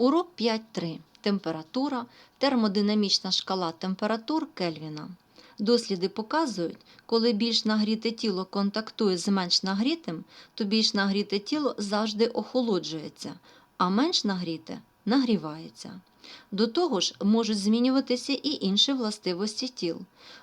Урок 5.3. Температура, термодинамічна шкала температур Кельвіна. Досліди показують, коли більш нагріте тіло контактує з менш нагрітим, то більш нагріте тіло завжди охолоджується, а менш нагріте нагрівається. До того ж, можуть змінюватися і інші властивості тіл.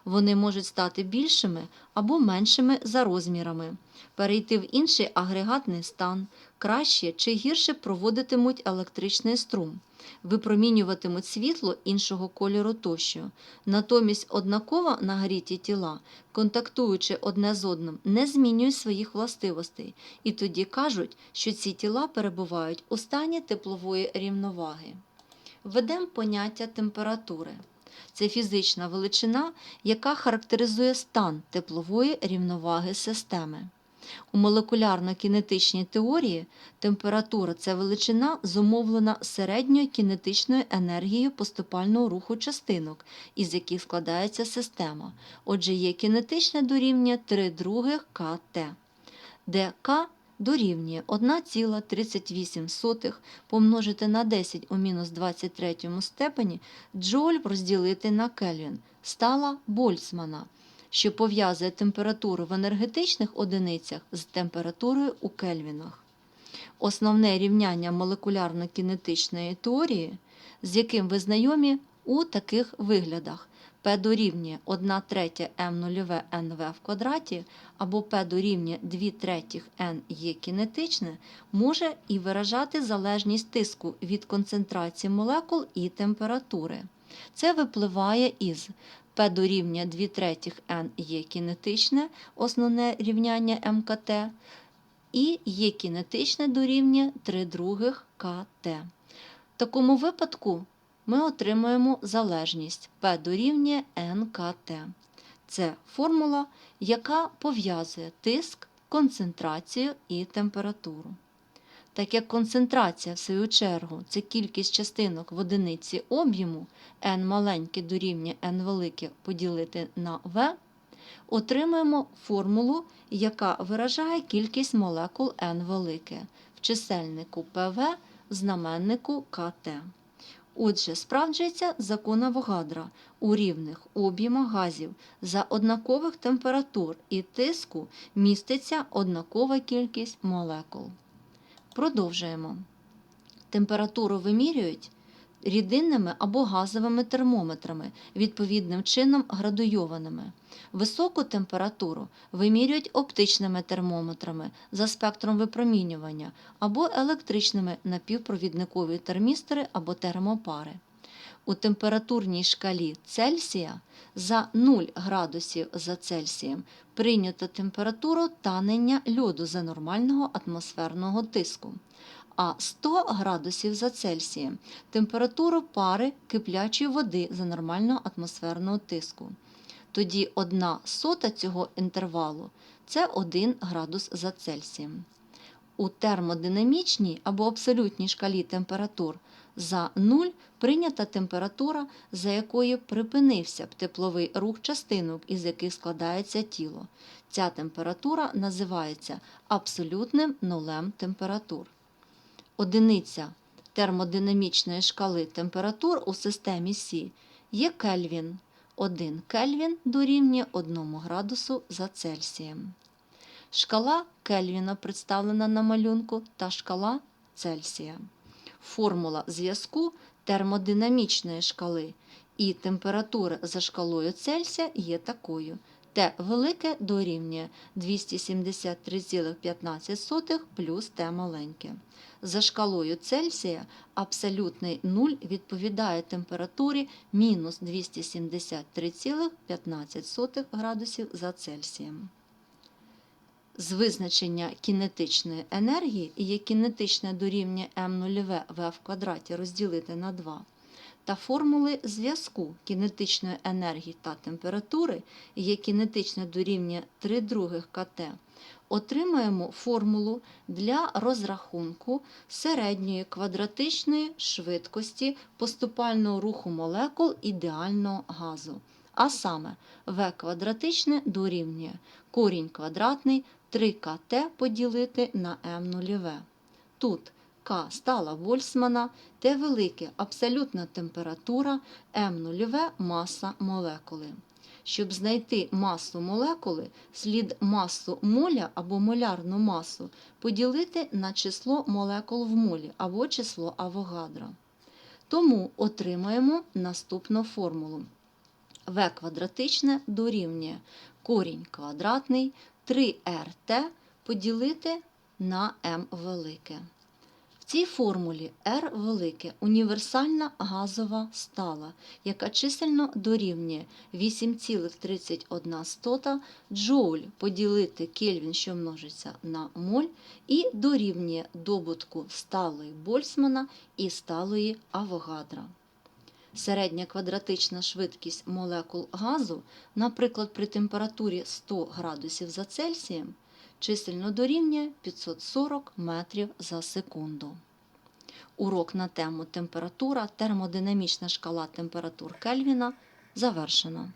Вони можуть стати більшими або меншими за розмірами, перейти в інший агрегатний стан, краще чи гірше проводитимуть електричний струм, випромінюватимуть світло іншого кольору тощо. Натомість однаково нагріті тіла, контактуючи одне з одним, не змінюють своїх властивостей, і тоді кажуть, що ці тіла перебувають у стані теплової рівноваги. Введемо поняття температури. Це фізична величина, яка характеризує стан теплової рівноваги системи. У молекулярно-кінетичній теорії температура це величина, зумовлена середньою кінетичною енергією поступального руху частинок, із яких складається система. Отже, є кінетичне дорівнює 3 других КТ, де К дорівнює 1,38 помножити на 10 у мінус 23 степені джоль розділити на Кельвін стала Больцмана, що пов'язує температуру в енергетичних одиницях з температурою у кельвінах. Основне рівняння молекулярно-кінетичної теорії, з яким ви знайомі у таких виглядах. P дорівнює 1 третя m0 nv в квадраті або P дорівнює 2 третіх n є кінетичне, може і виражати залежність тиску від концентрації молекул і температури. Це випливає із P дорівнює 2 третіх n є кінетичне, основне рівняння МКТ, і є кінетичне дорівнює 3 других КТ. В такому випадку ми отримуємо залежність P дорівнює НКТ. Це формула, яка пов'язує тиск, концентрацію і температуру. Так як концентрація, в свою чергу, це кількість частинок в одиниці об'єму n маленьке дорівнює n велике поділити на V, отримаємо формулу, яка виражає кількість молекул n велике в чисельнику ПВ, в знаменнику КТ. Отже, справджується закон Авогадра у рівних об'ємах газів за однакових температур і тиску міститься однакова кількість молекул. Продовжуємо. Температуру вимірюють рідинними або газовими термометрами, відповідним чином градуйованими. Високу температуру вимірюють оптичними термометрами за спектром випромінювання або електричними напівпровідникові термістори або термопари. У температурній шкалі Цельсія за 0 градусів за Цельсієм прийнято температуру танення льоду за нормального атмосферного тиску, а 100 градусів за Цельсієм температуру пари киплячої води за нормального атмосферного тиску. Тоді 1 сота цього інтервалу це 1 градус за Цельсієм. У термодинамічній або абсолютній шкалі температур за 0 прийнята температура, за якою припинився б тепловий рух частинок, із яких складається тіло. Ця температура називається абсолютним нулем температур. Одиниця термодинамічної шкали температур у системі Сі є Кельвін. 1 Кельвін дорівнює 1 градусу за Цельсієм. Шкала Кельвіна представлена на малюнку та шкала Цельсія. Формула зв'язку термодинамічної шкали і температури за шкалою Цельсія є такою. Т велике дорівнює 273,15 плюс Т маленьке. За шкалою Цельсія абсолютний нуль відповідає температурі мінус 273,15 градусів за Цельсієм. З визначення кінетичної енергії є кінетичне дорівнює m0 v в квадраті розділити на 2 та формули зв'язку кінетичної енергії та температури є кінетичне дорівнює 3 других КТ, отримаємо формулу для розрахунку середньої квадратичної швидкості поступального руху молекул ідеального газу. А саме В квадратичне дорівнює корінь квадратний 3КТ поділити на М0В. Тут К стала Больцмана, Т велике абсолютна температура, М нульове маса молекули. Щоб знайти масу молекули, слід масу моля або молярну масу поділити на число молекул в молі або число Авогадро. Тому отримаємо наступну формулу. В квадратичне дорівнює корінь квадратний 3rt поділити на m велике. Цій формулі R велике універсальна газова стала, яка чисельно дорівнює 8,31 джоуль поділити кельвін, що множиться на моль, і дорівнює добутку сталої Больцмана і сталої Авогадра. Середня квадратична швидкість молекул газу, наприклад, при температурі 100 градусів за Цельсієм, чисельно дорівнює 540 метрів за секунду. Урок на тему температура, термодинамічна шкала температур Кельвіна завершено.